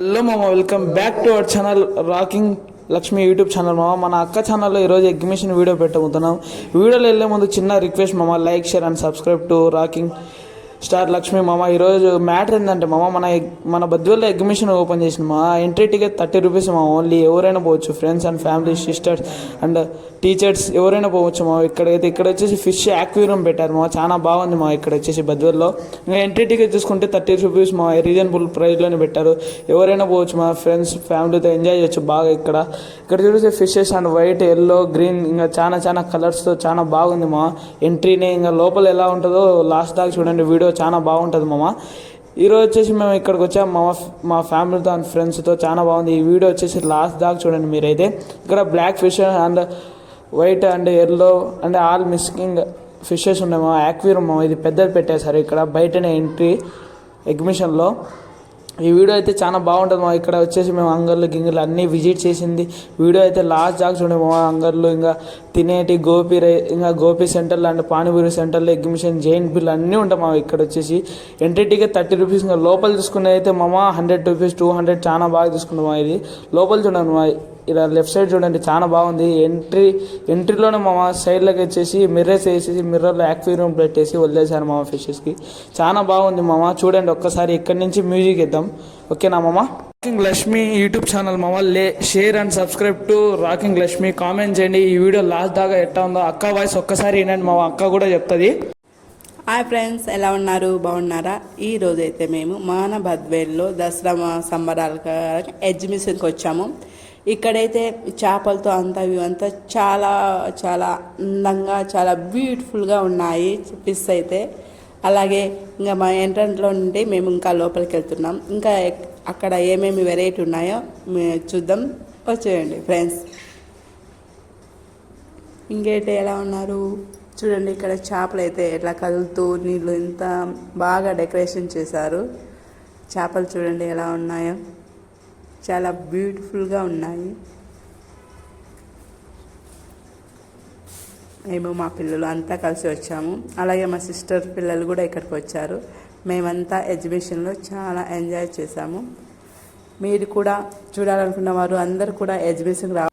Hello మామ welcome back to our channel rocking Lakshmi YouTube channel మామ మన అక్క ఛానల్లో ఈరోజు ఎగ్జిబిషన్ వీడియో పెట్టబోతున్నాం. వీడియోలో వెళ్ళే ముందు చిన్న రిక్వెస్ట్ మామ like share and subscribe to rocking star Lakshmi మామ ఈరోజు మ్యాటర్ ఏంటంటే మామ మన మన బద్వేల్లో ఎగ్జిబిషన్ ఓపెన్ చేసిన మా ఎంట్రీ టికెట్ థర్టీ రూపీస్ మా ఓన్లీ ఎవరైనా పోవచ్చు. Friends and family sisters and teachers ఎవరైనా పోవచ్చు మా ఇక్కడైతే ఇక్కడ వచ్చేసి ఫిష్ యాక్వేరియం పెట్టారు మా చాలా బాగుంది మా ఇక్కడ వచ్చేసి బద్వేల్లో. ఇంకా ఎంట్రీ టికెట్ చూసుకుంటే థర్టీ రూపీస్ మా రీజనబుల్ ప్రైస్లోనే పెట్టారు. ఎవరైనా పోవచ్చు మా ఫ్రెండ్స్ ఫ్యామిలీతో ఎంజాయ్ చేయొచ్చు బాగా ఇక్కడ. ఇక్కడ చూస్తే fishes and white yellow green ఇంకా చాలా చాలా కలర్స్తో చాలా బాగుంది మా ఎంట్రీనే ఇంకా లోపల ఎలా ఉంటుందో లాస్ట్ దాకా చూడండి వీడియో చాలా బాగుంటుంది మామ. ఈరోజు వచ్చేసి మేము ఇక్కడికి వచ్చాం. మా మా ఫ్యామిలీతో అండ్ ఫ్రెండ్స్తో చాలా బాగుంది. ఈ వీడియో వచ్చేసి లాస్ట్ దాకా చూడండి మీరైతే. ఇక్కడ black fish and white and yellow and all mixing fishes ఉన్నాయి మా యాక్వేరియం ఇది పెద్దది పెట్టేశారు. ఇక్కడ బయటనే ఎంట్రీ ఎగ్జిబిషన్లో ఈ వీడియో అయితే చాలా బాగుంటుంది. మా ఇక్కడ వచ్చేసి మేము అంగర్లు గింగర్లు అన్నీ విజిట్ చేసింది. వీడియో అయితే లాస్ట్ జాగ్స్ ఉండే మా అంగర్లు ఇంకా తినేటి గోపి రై ఇంకా గోపి సెంటర్లు అండ్ పానీపూరి సెంటర్లు ఎగ్జిబిషన్ జైన్ బిల్ అన్నీ ఉంటాయి మా ఇక్కడ వచ్చేసి. ఎంట్రీ టికెట్ థర్టీ రూపీస్ ఇంకా లోపల చూసుకునే అయితే మామ హండ్రెడ్ రూపీస్ టూ హండ్రెడ్ చాలా బాగా తీసుకున్నాం మా ఇది. లోపల చూడండి మా ఇలా లెఫ్ట్ సైడ్ చూడండి చాలా బాగుంది. ఎంట్రీ ఎంట్రీలోనే మా సైడ్లోకి వచ్చేసి మిర్రర్స్ వేసేసి మిర్రర్లో యాక్వేరియం పెట్టేసి వదిలేశారు మామ ఫిషెస్కి చాలా బాగుంది మామ చూడండి ఒక్కసారి ఇక్కడి నుంచి మ్యూజిక్ ఇద్దాం. ఓకేనా మామ రాకింగ్ లక్ష్మి యూట్యూబ్ ఛానల్ మామ లే share and subscribe to rocking Lakshmi comment చేయండి ఈ వీడియో లాస్ట్ దాకా ఎట్టా ఉందో. అక్క వాయిస్ ఒక్కసారి వినండి మామ అక్క కూడా చెప్తుంది. హాయ్ ఫ్రెండ్స్ ఎలా ఉన్నారు? బాగున్నారా? ఈ రోజైతే అయితే మేము మాన దసరా సంబరాలకు సంబరాల ఎగ్జిబిషన్కి వచ్చాము. ఇక్కడైతే చేపలతో అంతా వ్యూ అంతా చాలా చాలా అందంగా చాలా బ్యూటిఫుల్గా ఉన్నాయి ఫిష్ అయితే. అలాగే ఇంకా మా ఎంట్రన్స్లో నుండి మేము ఇంకా లోపలికి వెళ్తున్నాం. ఇంకా అక్కడ ఏమేమి వెరైటీ ఉన్నాయో చూద్దాం. వచ్చేయండి ఫ్రెండ్స్. ఇంకేంటి ఎలా ఉన్నారు? చూడండి ఇక్కడ చేపలు అయితే ఎట్లా కదులుతూ నీళ్ళు ఇంత బాగా డెకరేషన్ చేశారు. చేపలు చూడండి ఎలా ఉన్నాయో. చాలా బ్యూటిఫుల్గా ఉన్నాయి. మేము మా పిల్లలు అంతా కలిసి వచ్చాము. అలాగే మా సిస్టర్ పిల్లలు కూడా ఇక్కడికి వచ్చారు. మేమంతా ఎగ్జిబిషన్లో చాలా ఎంజాయ్ చేశాము. మీరు కూడా చూడాలనుకున్న వారు అందరు కూడా ఎగ్జిబిషన్కి రా